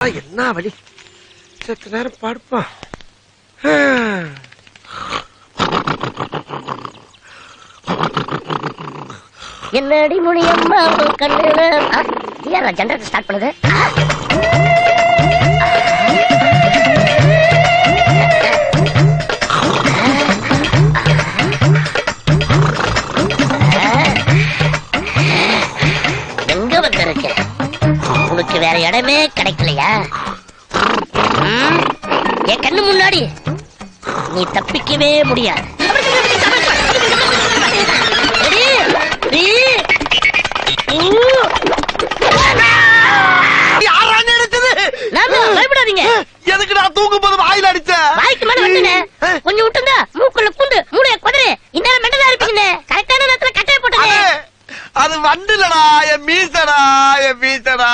என்ன வழி சத்து நேரம் படுப்பான் என்னடி முடியம்மா உன் கண்ணுல ஜென்ரேட்டர் ஸ்டார்ட் பண்ணுது. உனக்கு வேற இடமே கிடைக்கலையா? என் கண்ணு முன்னாடி நீ தப்பிக்கவே முடியாது. எதுக்கு நான் தூங்கும் போது வாயில அடிச்சேன் வாய்க்கு மேல வந்துங்க விட்டுங்க. மூக்குள்ள பூண்டு மூளைய குதிரை இந்த இருப்பீங்க? கரெக்டான நேரத்துல கட்டைய போட்டது அது வந்துலடா என் மீசடா என் மீசடா.